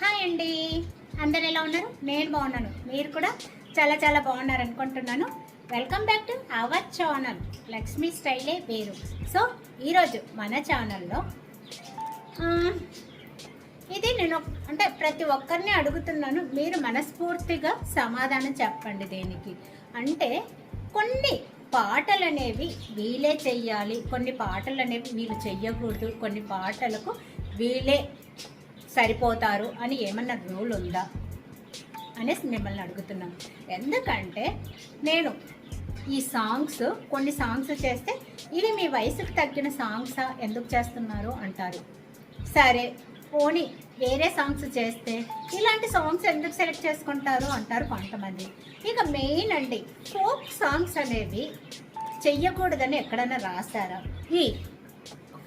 Hi అండి. అందరు ఎలా ఉన్నారు? నేను బాగున్నాను. మీరు కూడా చాలా చాలా బాగున్నారు అనుకుంటున్నాను. Welcome back to our channel Lakshmi స్టైలే వేరు. సో ఈరోజు మన ఛానల్లో ఇది నేను అంటే ప్రతి ఒక్కరిని అడుగుతున్నాను. మీరు మనస్ఫూర్తిగా సమాధానం చెప్పండి దేనికి. అంటే కొన్ని పాటలు అనేవి వీలే చెయ్యాలి కొన్ని పాటలు అనేవి వీళ్ళు చెయ్యకూడదు కొన్ని పాటలకు వీలే సరిపోతారు అని ఏమన్నా రూల్ ఉందా? అనేసి మిమ్మల్ని అడుగుతున్నాను ఎందుకంటే నేను ఈ సాంగ్స్ కొన్ని సాంగ్స్ చేస్తే ఇవి మీ వయసుకు తగ్గిన సాంగ్సా ఎందుకు చేస్తున్నారు? అంటారు. సరే పోనీ వేరే సాంగ్స్ చేస్తే ఇలాంటి సాంగ్స్ ఎందుకు సెలెక్ట్ చేసుకుంటారు? అంటారు కొంతమంది. ఇక మెయిన్ అండి ఫోక్ సాంగ్స్ అనేవి చెయ్యకూడదని ఎక్కడైనా రాశారా? ఈ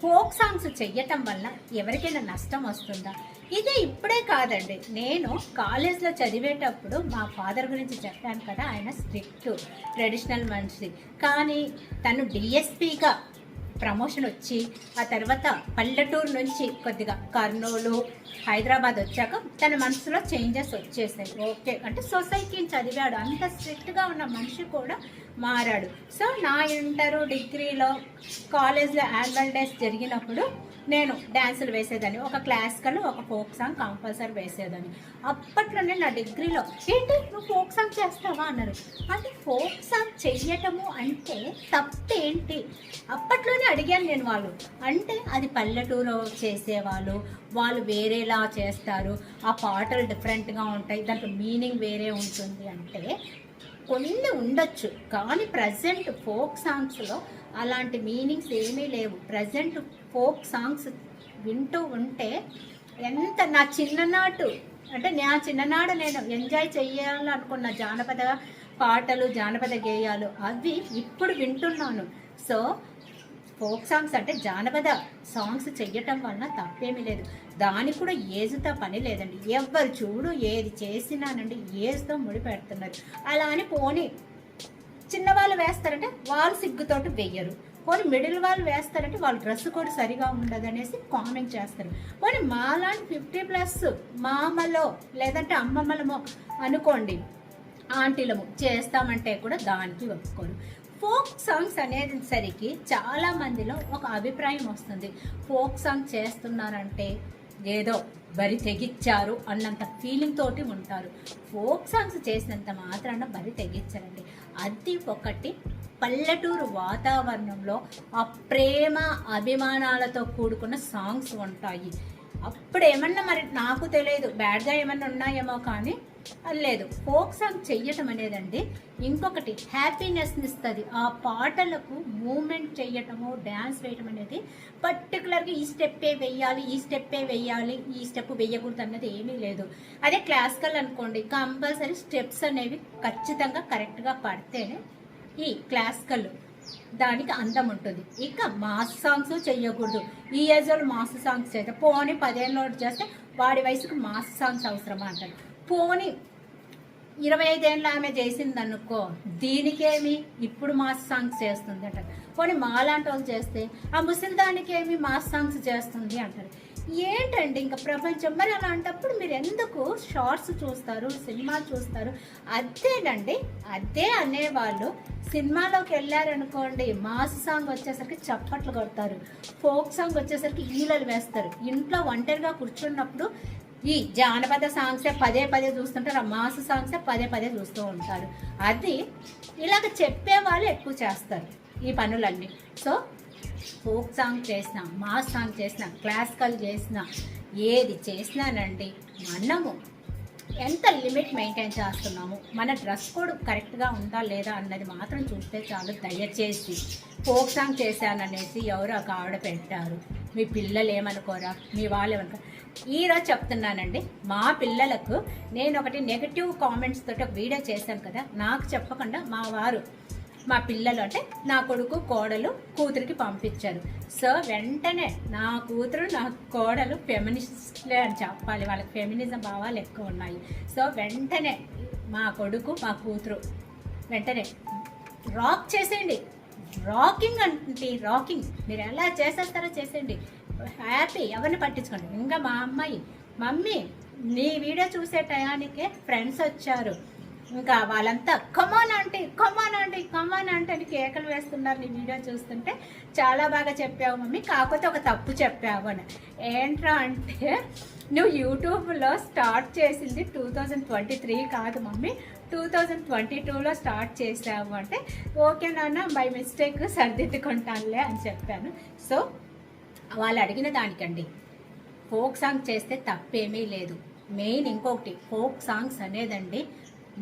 ఫోక్ సాంగ్స్ చెయ్యటం వల్ల ఎవరికైనా నష్టం వస్తుందా? ఇది ఇప్పుడే కాదండి. నేను కాలేజ్లో చదివేటప్పుడు మా ఫాదర్ గురించి చెప్పాను కదా ఆయన స్ట్రిక్ట్ ట్రెడిషనల్ మనిషి. కానీ తను డిఎస్పీగా ప్రమోషన్ వచ్చి ఆ తర్వాత పల్లెటూరు నుంచి కొద్దిగా కర్నూలు హైదరాబాద్ వచ్చాక తన మనసులో చేంజెస్ వచ్చేసాయి. ఓకే అంటే సొసైటీని చదివాడు. అంత స్ట్రిక్ట్గా ఉన్న మనిషి కూడా మారాడు. సో నా ఇంటరు డిగ్రీలో కాలేజ్లో యాన్యువల్ డేస్ జరిగినప్పుడు నేను డ్యాన్సులు వేసేదాన్ని. ఒక క్లాసికల్ ఒక ఫోక్ సాంగ్ కంపల్సరీ వేసేదాన్ని. అప్పట్లోనే నా డిగ్రీలో ఏంటి నువ్వు ఫోక్ సాంగ్ చేస్తావా? అన్నారు. అంటే ఫోక్ సాంగ్ చెయ్యటము అంటే తప్పేంటి? అప్పట్లోనే అడిగాను నేను వాళ్ళు. అంటే అది పల్లెటూరు చేసేవాళ్ళు వాళ్ళు వేరేలా చేస్తారు. ఆ పాటలు డిఫరెంట్గా ఉంటాయి దాంట్లో మీనింగ్ వేరే ఉంటుంది అంటే కొన్ని ఉండొచ్చు. కానీ ప్రజెంట్ ఫోక్ సాంగ్స్లో అలాంటి మీనింగ్స్ ఏమీ లేవు. ప్రజెంట్ ఫోక్ సాంగ్స్ వింటూ ఉంటే ఎంత నా చిన్ననాటు అంటే నా చిన్ననాడు నేను ఎంజాయ్ చేయాలనుకున్న జానపద పాటలు జానపద గేయాలు అవి ఇప్పుడు వింటున్నాను. సో ఫోక్ సాంగ్స్ అంటే జానపద సాంగ్స్ చెయ్యటం వలన తప్పేమీ లేదు. దానికి కూడా ఏజ్తో పని లేదండి. ఎవరు చూడు ఏది చేసినానండి ఏజ్తో ముడిపెడుతున్నారు అలా అని పోనీ చిన్నవాళ్ళు వేస్తారంటే వాళ్ళు సిగ్గుతోటి వెయ్యరు. పోనీ మిడిల్ వాళ్ళు వేస్తారంటే వాళ్ళ డ్రెస్ కూడా సరిగా ఉండదు అనేసి కామెంట్ చేస్తారు. పోనీ మాలాంటి ఫిఫ్టీ ప్లస్ మామలో లేదంటే అమ్మమ్మలమో అనుకోండి ఆంటీలము చేస్తామంటే కూడా దానికి ఒప్పుకోరు. ఫోక్ సాంగ్స్ అనేది సరికి చాలా మందిలో ఒక అభిప్రాయం వస్తుంది. ఫోక్ సాంగ్ చేస్తున్నారంటే ఏదో బరి తెగిచ్చారు అన్నంత ఫీలింగ్ తోటి ఉంటారు. ఫోక్ సాంగ్స్ చేసినంత మాత్రాన బరి తెగించారండి అది ఒకటి. పల్లెటూరు వాతావరణంలో ఆ ప్రేమ అభిమానాలతో కూడుకున్న సాంగ్స్ ఉంటాయి. అప్పుడు ఏమన్నా మరి నాకు తెలియదు. బ్యాడ్గా ఏమన్నా ఉన్నాయేమో కానీ లేదు. ఫోక్ సాంగ్ చెయ్యటం అనేదండి. ఇంకొకటి హ్యాపీనెస్ని ఇస్తుంది. ఆ పాటలకు మూమెంట్ చేయటము డ్యాన్స్ వేయటం అనేది పర్టికులర్గా ఈ స్టెప్పే వెయ్యాలి ఈ స్టెప్పే వెయ్యాలి ఈ స్టెప్ వెయ్యకూడదు అన్నది ఏమీ లేదు. అదే క్లాసికల్ అనుకోండి. కంపల్సరీ స్టెప్స్ అనేవి ఖచ్చితంగా కరెక్ట్గా పడితేనే ఈ క్లాసికల్ దానికి అందం ఉంటుంది. ఇక మాస్ సాంగ్స్ చెయ్యకూడదు. ఈ ఏజ్ వాళ్ళు మాస్ సాంగ్స్ చేస్తే పోనీ పదేళ్ళు చేస్తే వాడి వయసుకు మాస్ సాంగ్స్ అవసరమా అంటారు. పోనీ ఇరవై ఐదేళ్ళు ఆమె చేసింది అనుకో దీనికేమి? ఇప్పుడు మాస్ సాంగ్స్ చేస్తుంది అంటారు. పోనీ మాలాంటి వాళ్ళు చేస్తే ఆ ముసలిదానికేమి మాస్ సాంగ్స్ చేస్తుంది అంటారు. ఏంటండి ఇంకా ప్రపంచం? మరి అలాంటప్పుడు మీరు ఎందుకు షార్ట్స్ చూస్తారు సినిమాలు చూస్తారు? అదేనండి అదే అనేవాళ్ళు. సినిమాలోకి వెళ్ళారనుకోండి మాస్ సాంగ్ వచ్చేసరికి చప్పట్లు కొడతారు. ఫోక్ సాంగ్ వచ్చేసరికి ఈలలు వేస్తారు. ఇంట్లో ఒంటరిగా కూర్చున్నప్పుడు ఈ జానపద సాంగ్సే పదే పదే చూస్తుంటారు ఆ మాస్ సాంగ్సే పదే పదే చూస్తూ ఉంటారు. అది ఇలాగ చెప్పే వాళ్ళు ఎక్కువ చేస్తారు ఈ పనులన్నీ. సో ఫోక్ సాంగ్ చేసిన మాస్ సాంగ్ చేసిన క్లాసికల్ చేసిన ఏది చేసినానండి మనము ఎంత లిమిట్ మెయింటైన్ చేస్తున్నాము మన డ్రెస్ కోడ్ కరెక్ట్గా ఉందా లేదా అన్నది మాత్రం చూస్తే చాలు. దయచేసి ఫోక్ సాంగ్ చేశాననేసి ఎవరు ఒక ఆవిడ పెట్టారు. మీ పిల్లలు ఏమనుకోరా? మీ వాళ్ళు ఏమనుకో? ఈరోజు చెప్తున్నానండి మా పిల్లలకు నేను ఒకటి నెగటివ్ కామెంట్స్ తోటి ఒక వీడియో చేశాను కదా నాకు చెప్పకుండా మా వారు మా పిల్లలు అంటే నా కొడుకు కోడలు కూతురికి పంపించారు. సో వెంటనే నా కూతురు నా కోడలు ఫెమినిస్ట్లే అని చెప్పాలి. వాళ్ళకి ఫెమినిజం భావాలు ఎక్కువ ఉన్నాయి. సో వెంటనే మా కొడుకు మా కూతురు వెంటనే రాక్ చేసేయండి. రాకింగ్ అంటే రాకింగ్ మీరు ఎలా చేసేస్తారో చేసేయండి. హ్యాపీ ఎవరిని పట్టించుకోండి. ఇంకా మా అమ్మాయి మమ్మీ నీ వీడియో చూసే టయానికే ఫ్రెండ్స్ వచ్చారు. ఇంకా వాళ్ళంతా కమాన్ అంటే కమాన్ అంటే కమాన్ అంటే అని కేకలు వేస్తున్నారు నీ వీడియో చూస్తుంటే. చాలా బాగా చెప్పావు మమ్మీ కాకపోతే ఒక తప్పు చెప్పావు అని. ఏంట్రా అంటే నువ్వు యూట్యూబ్లో స్టార్ట్ చేసింది టూ థౌజండ్ ట్వంటీ త్రీ కాదు మమ్మీ టూ థౌజండ్ ట్వంటీ టూలో స్టార్ట్ చేసావు అంటే ఓకే నాన్న బై మిస్టేక్ సర్దిద్దుకుంటానులే అని చెప్పాను. సో వాళ్ళు అడిగిన దానికండి ఫోక్ సాంగ్ చేస్తే తప్పేమీ లేదు. మెయిన్ ఇంకొకటి ఫోక్ సాంగ్స్ అనేదండి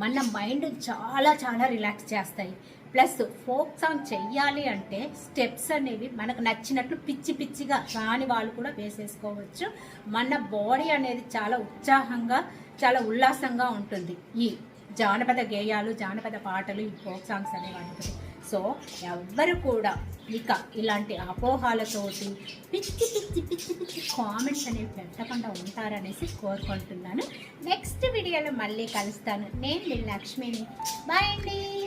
మన మైండ్ చాలా చాలా రిలాక్స్ చేస్తాయి. ప్లస్ ఫోక్ సాంగ్ చెయ్యాలి అంటే స్టెప్స్ అనేవి మనకు నచ్చినట్లు పిచ్చి పిచ్చిగా రాని వాళ్ళు కూడా వేసేసుకోవచ్చు. మన బాడీ అనేది చాలా ఉత్సాహంగా చాలా ఉల్లాసంగా ఉంటుంది. ఈ జానపద గేయాలు జానపద పాటలు ఈ ఫోక్ సాంగ్స్ అనేవాటి సో ఎవ్వరు కూడా ఇక ఇలాంటి అపోహాలతోటి పిచ్చి పిచ్చి పిచ్చి పిచ్చి కామెంట్స్ అనేవి పెట్టకుండా ఉంటారనేసి కోరుకుంటున్నాను. నెక్స్ట్ వీడియోలో మళ్ళీ కలుస్తాను. నేను మీ లక్ష్మిని. బాయ్ అండి.